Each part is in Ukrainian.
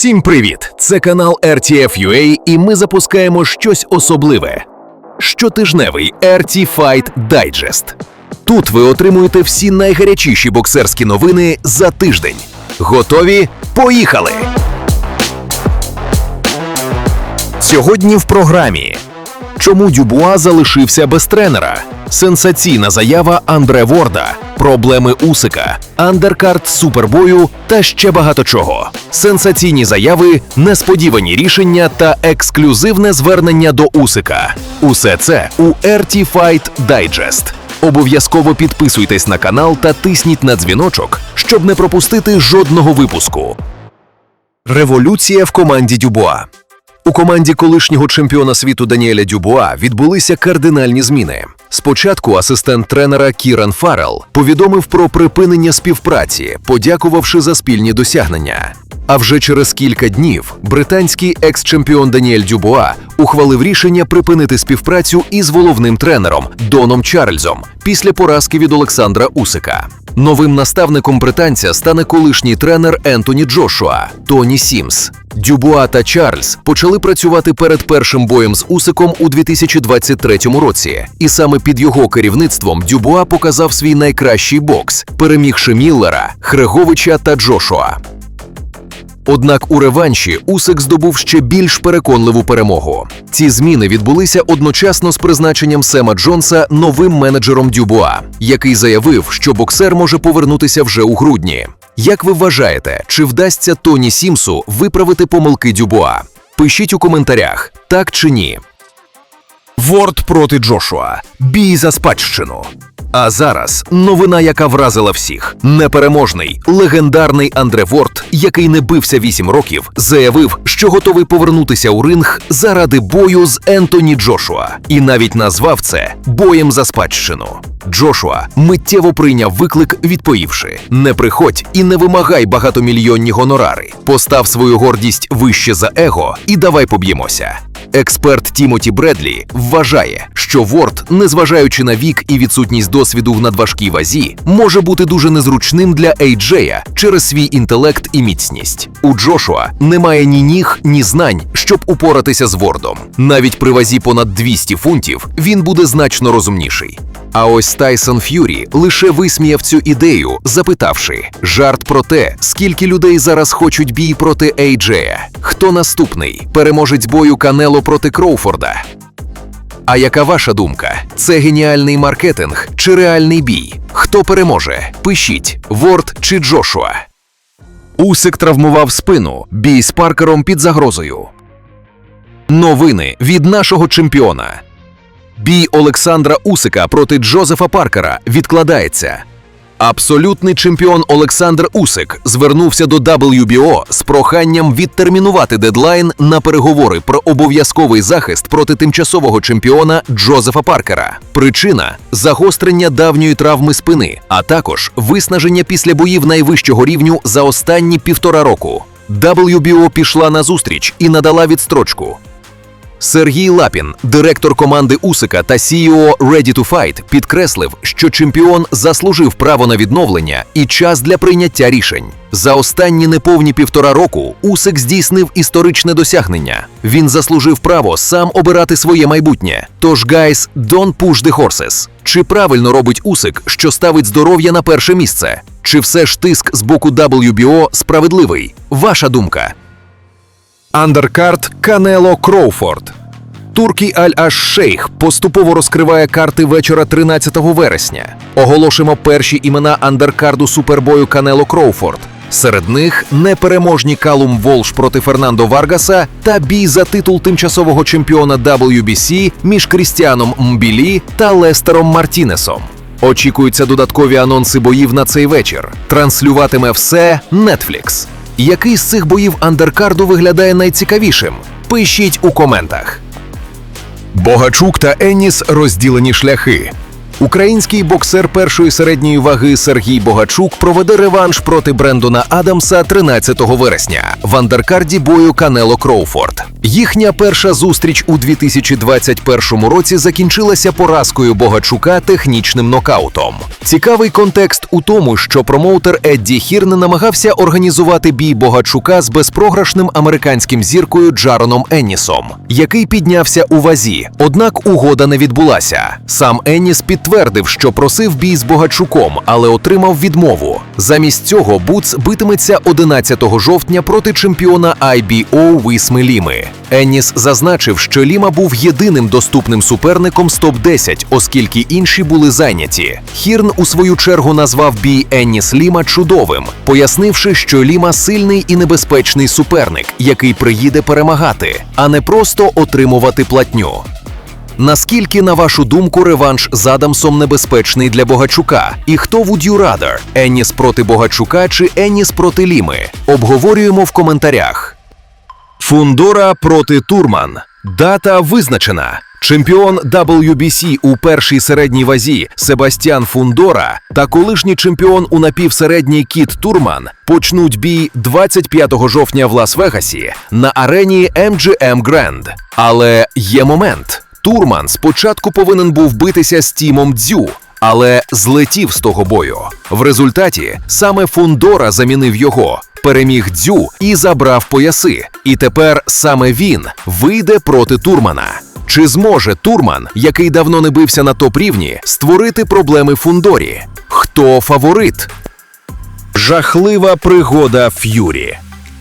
Всім привіт! Це канал RTF.UA і ми запускаємо щось особливе. Щотижневий RT Fight Digest. Тут ви отримуєте всі найгарячіші боксерські новини за тиждень. Готові? Поїхали! Сьогодні в програмі. Чому Дюбуа залишився без тренера? Сенсаційна заява Андре Ворда, проблеми Усика, андеркарт супербою та ще багато чого. Сенсаційні заяви, несподівані рішення та ексклюзивне звернення до Усика. Усе це у RT Fight Digest. Обов'язково підписуйтесь на канал та тисніть на дзвіночок, щоб не пропустити жодного випуску. Революція в команді Дюбуа. У команді колишнього чемпіона світу Даніеля Дюбуа відбулися кардинальні зміни. Спочатку асистент тренера Кіран Фаррелл повідомив про припинення співпраці, подякувавши за спільні досягнення. А вже через кілька днів британський екс-чемпіон Даніель Дюбуа ухвалив рішення припинити співпрацю із головним тренером Доном Чарльзом після поразки від Олександра Усика. Новим наставником британця стане колишній тренер Ентоні Джошуа Тоні Сімс. Дюбуа та Чарльз почали працювати перед першим боєм з Усиком у 2023 році, і саме під його керівництвом Дюбуа показав свій найкращий бокс, перемігши Міллера, Хреговича та Джошуа. Однак у реванші Усик здобув ще більш переконливу перемогу. Ці зміни відбулися одночасно з призначенням Сема Джонса новим менеджером Дюбуа, який заявив, що боксер може повернутися вже у грудні. Як ви вважаєте, чи вдасться Тоні Сімсу виправити помилки Дюбуа? Пишіть у коментарях, так чи ні. Ворд проти Джошуа. Бій за спадщину. А зараз новина, яка вразила всіх: непереможний, легендарний Андре Ворд, який не бився 8 років, заявив, що готовий повернутися у ринг заради бою з Ентоні Джошуа, і навіть назвав це боєм за спадщину. Джошуа миттєво прийняв виклик, відповівши: не приходь і не вимагай багатомільйонні гонорари. Постав свою гордість вище за его і давай поб'ємося. Експерт Тімоті Бредлі вважає, що Ворд, незважаючи на вік і відсутність досвіду в надважкій вазі, може бути дуже незручним для Ейджея через свій інтелект і міцність. У Джошуа немає ні ніг, ні знань, щоб упоратися з Вордом. Навіть при вазі понад 200 фунтів він буде значно розумніший. А ось Тайсон Ф'юрі лише висміяв цю ідею, запитавши жарт про те, скільки людей зараз хочуть бій проти Ейджея. Хто наступний? Переможець бою Канело проти Кроуфорда. А яка ваша думка? Це геніальний маркетинг чи реальний бій? Хто переможе? Пишіть Ворд чи Джошуа. Усик травмував спину. Бій з Паркером під загрозою. Новини від нашого чемпіона. Бій Олександра Усика проти Джозефа Паркера відкладається. Абсолютний чемпіон Олександр Усик звернувся до WBO з проханням відтермінувати дедлайн на переговори про обов'язковий захист проти тимчасового чемпіона Джозефа Паркера. Причина загострення давньої травми спини, а також виснаження після боїв найвищого рівню за останні півтора року. WBO пішла на зустріч і надала відстрочку. Сергій Лапін, директор команди Усика та CEO Ready to Fight, підкреслив, що чемпіон заслужив право на відновлення і час для прийняття рішень. За останні неповні півтора року Усик здійснив історичне досягнення. Він заслужив право сам обирати своє майбутнє. Тож, гайс, don't push the horses. Чи правильно робить Усик, що ставить здоров'я на перше місце? Чи все ж тиск з боку WBO справедливий? Ваша думка. Андеркарт Канело Кроуфорд. Туркій Аль-Аш Шейх поступово розкриває карти вечора 13 вересня. Оголошимо перші імена андеркарду супербою Канело Кроуфорд. Серед них непереможні Калум Волш проти Фернандо Варгаса та бій за титул тимчасового чемпіона WBC між Крістіаном Мбілі та Лестером Мартінесом. Очікуються додаткові анонси боїв на цей вечір. Транслюватиме все Netflix. Який з цих боїв андеркарду виглядає найцікавішим? Пишіть у коментах. Богачук та Еніс розділені шляхи. Український боксер першої середньої ваги Сергій Богачук проведе реванш проти Брендона Адамса 13 вересня в андеркарді бою Канело Кроуфорд. Їхня перша зустріч у 2021 році закінчилася поразкою Богачука технічним нокаутом. Цікавий контекст у тому, що промоутер Едді Хірн намагався організувати бій Богачука з безпрограшним американським зіркою Джароном Еннісом, який піднявся у вазі. Однак угода не відбулася. Сам Енніс підтвердив, що просив бій з Богачуком, але отримав відмову. Замість цього Буц битиметься 11 жовтня проти чемпіона IBO Вісми Ліми. Енніс зазначив, що Ліма був єдиним доступним суперником з топ-10, оскільки інші були зайняті. Хірн у свою чергу назвав бій Енніс Ліма чудовим, пояснивши, що Ліма сильний і небезпечний суперник, який приїде перемагати, а не просто отримувати платню. Наскільки, на вашу думку, реванш з Адамсом небезпечний для Богачука? І хто would you rather? Енніс проти Богачука чи Енніс проти Ліми? Обговорюємо в коментарях. Фундора проти Турман. Дата визначена. Чемпіон WBC у першій середній вазі Себастьян Фундора та колишній чемпіон у напівсередній Кіт Турман почнуть бій 25 жовтня в Лас-Вегасі на арені MGM Grand. Але є момент. Турман спочатку повинен був битися з Тімом Дзю, але злетів з того бою. В результаті саме Фундора замінив його, переміг Дзю і забрав пояси. І тепер саме він вийде проти Турмана. Чи зможе Турман, який давно не бився на топ рівні, створити проблеми Фундорі? Хто фаворит? Жахлива пригода Ф'юрі.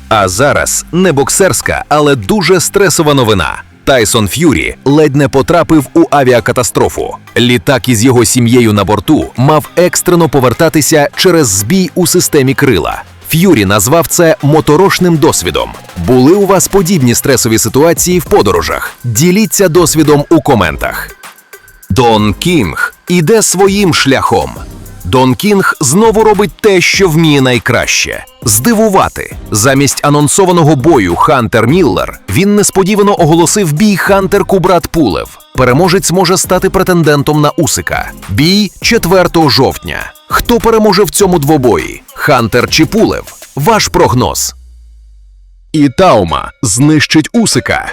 А зараз не боксерська, але дуже стресова новина. Тайсон Ф'юрі ледь не потрапив у авіакатастрофу. Літак із його сім'єю на борту мав екстрено повертатися через збій у системі крила. Ф'юрі назвав це моторошним досвідом. Були у вас подібні стресові ситуації в подорожах? Діліться досвідом у коментах. Дон Кінг іде своїм шляхом. Дон Кінг знову робить те, що вміє найкраще здивувати. Замість анонсованого бою Хантер Міллер він несподівано оголосив бій Хантер Кубрат Пулев. Переможець може стати претендентом на Усика. Бій 4 жовтня. Хто переможе в цьому двобої? Хантер чи Пулев? Ваш прогноз. І Таума знищить Усика.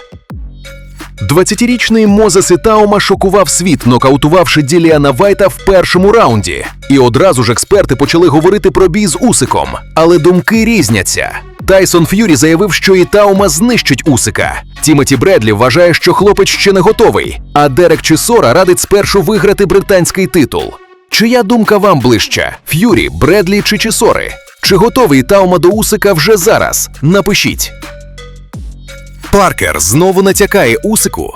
20-річний Мозес Ітаума шокував світ, нокаутувавши Діліана Вайта в першому раунді. І одразу ж експерти почали говорити про бій з Усиком. Але думки різняться. Тайсон Ф'юрі заявив, що Ітаума знищить Усика. Тімоті Бредлі вважає, що хлопець ще не готовий. А Дерек Чісора радить спершу виграти британський титул. Чия думка вам ближча? Ф'юрі, Бредлі чи Чісори? Чи готовий Таума до Усика вже зараз? Напишіть. Паркер знову натякає Усику.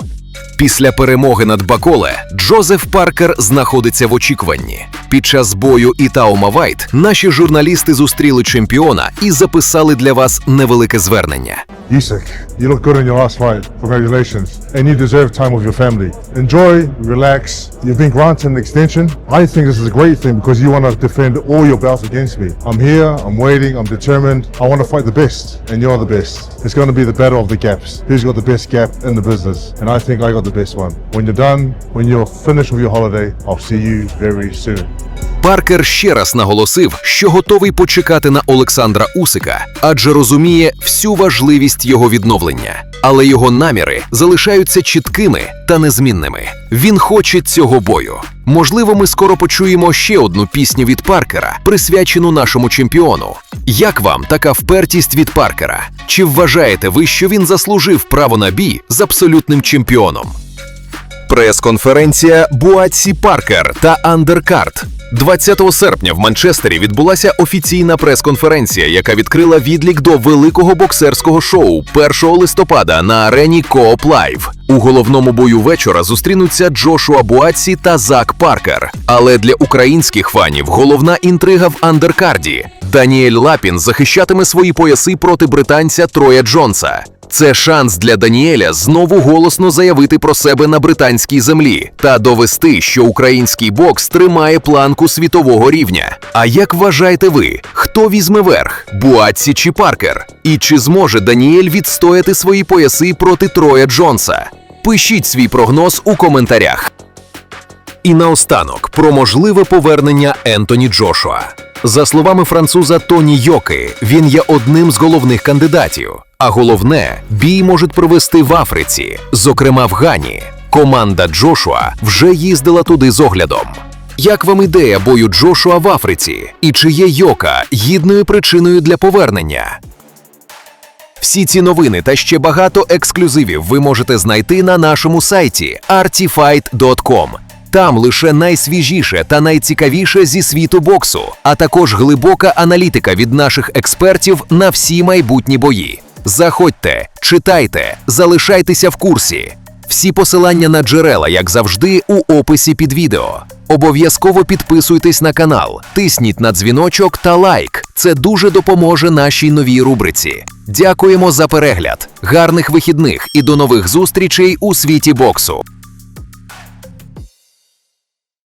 Після перемоги над Баколе Джозеф Паркер знаходиться в очікуванні. Під час бою Ітаума Вайт наші журналісти зустріли чемпіона і записали для вас невелике звернення. Usyk, you look good in your last fight. Congratulations. And you deserve time with your family. Enjoy, relax. You've been granted an extension. I think this is a great thing because you want to defend all your belts against me. I'm here, I'm waiting, I'm determined. I want to fight the best, and you're the best. It's going to be the battle of the gaps. Who's got the best gap in the business? And I think I got the best one. When you're done, when you're finished with your holiday, I'll see you very soon. Паркер ще раз наголосив, що готовий почекати на Олександра Усика, адже розуміє всю важливість його відновлення. Але його наміри залишаються чіткими та незмінними. Він хоче цього бою. Можливо, ми скоро почуємо ще одну пісню від Паркера, присвячену нашому чемпіону. Як вам така впертість від Паркера? Чи вважаєте ви, що він заслужив право на бій з абсолютним чемпіоном? Прес-конференція Буатсі Паркер та Андеркарт. 20 серпня в Манчестері відбулася офіційна прес-конференція, яка відкрила відлік до великого боксерського шоу 1 листопада на арені Коop Live. У головному бою вечора зустрінуться Джошуа Буатсі та Зак Паркер. Але для українських фанів головна інтрига в андеркарді. Даніель Лапін захищатиме свої пояси проти британця Троя Джонса. Це шанс для Даніеля знову голосно заявити про себе на британській землі та довести, що український бокс тримає планку світового рівня. А як вважаєте ви, хто візьме верх Буатсі чи Паркер? І чи зможе Даніель відстояти свої пояси проти Троя Джонса? Пишіть свій прогноз у коментарях. І наостанок про можливе повернення Ентоні Джошуа. За словами француза Тоні Йоки, він є одним з головних кандидатів. А головне, бій можуть провести в Африці, зокрема в Гані. Команда Джошуа вже їздила туди з оглядом. Як вам ідея бою Джошуа в Африці? І чи є Йока гідною причиною для повернення? Всі ці новини та ще багато ексклюзивів ви можете знайти на нашому сайті artifight.com. Там лише найсвіжіше та найцікавіше зі світу боксу, а також глибока аналітика від наших експертів на всі майбутні бої. Заходьте, читайте, залишайтеся в курсі. Всі посилання на джерела, як завжди, у описі під відео. Обов'язково підписуйтесь на канал, тисніть на дзвіночок та лайк. Це дуже допоможе нашій новій рубриці. Дякуємо за перегляд, гарних вихідних і до нових зустрічей у світі боксу.